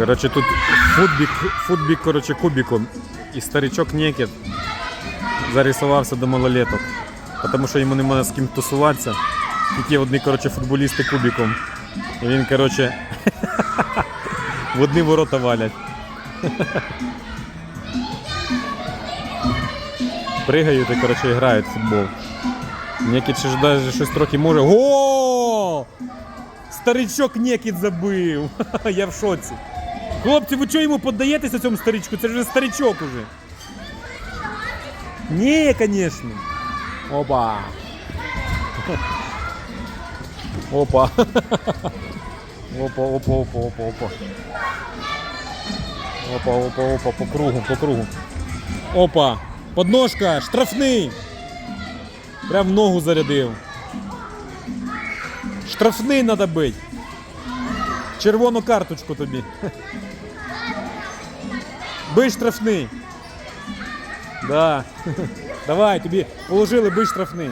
Коротше, тут футбік, футбік коротше, кубіком. І старичок Некет зарисувався до малолеток. Тому що йому немає з ким тусуватися. Тільки одні коротше, футболісти кубіком. І він, коротше, в одні ворота валять. Пригають і коротше, грають в футбол. Некіт ще даже щось трохи може. Гол! Старичок Некіт забив. Я в шоці. Хлопці, ви чого йому піддаєтеся цьому старичку? Це вже старичок уже. Ні, звісно. Опа. Опа. Опа, опа, опа, опа, опа. Опа, опа, опа, по кругу, по кругу. Опа! Подножка, штрафний! Прям в ногу зарядив. Штрафний треба бити. Червону карточку тобі. Бий штрафний. Да. Давай, тобі положили, бий штрафний.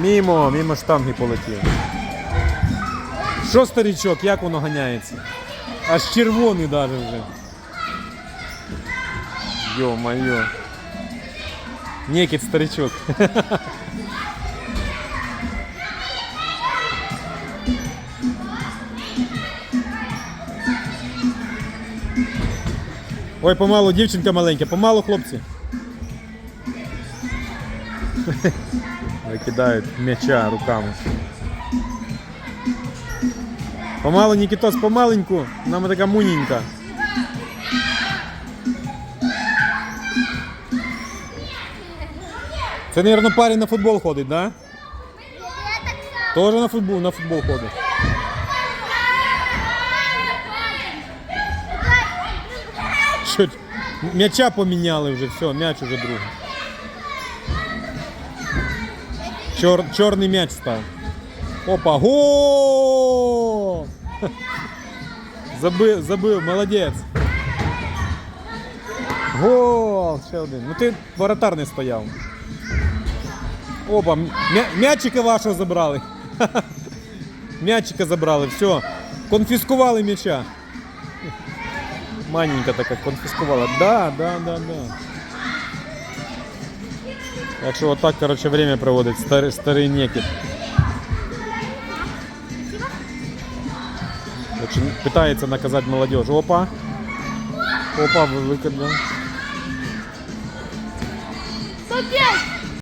Мімо, мімо штанги полетів. Що старичок, як воно ганяється? Аж червоний даже вже. Йо-моє. Некіт старичок. Ой, помалу, дівчинка маленька, помалу, хлопці. Викидають м'яча руками. Помалу, Нікітос, помаленьку, нам така муненька. Це, мабуть, парень на футбол ходить, да? Тоже на футбол, на футбол ходить. Що, м'яча поміняли вже, все, м'яч уже другий. Чор, чорний м'яч став. Опа, гол! Забив, забив, молодець. Гол! Ще один. Ну ти воротар не стояв. Опа, м'ячика вашого забрали. М'ячика забрали, все. Конфіскували м'яча. Маненька така конфіскувала. Да, да, да, да. Так що отак, коротше, время проводить старий, старий некіт. Короче, Питається наказати молодежь. Опа. Опа, викидав. Сто пять!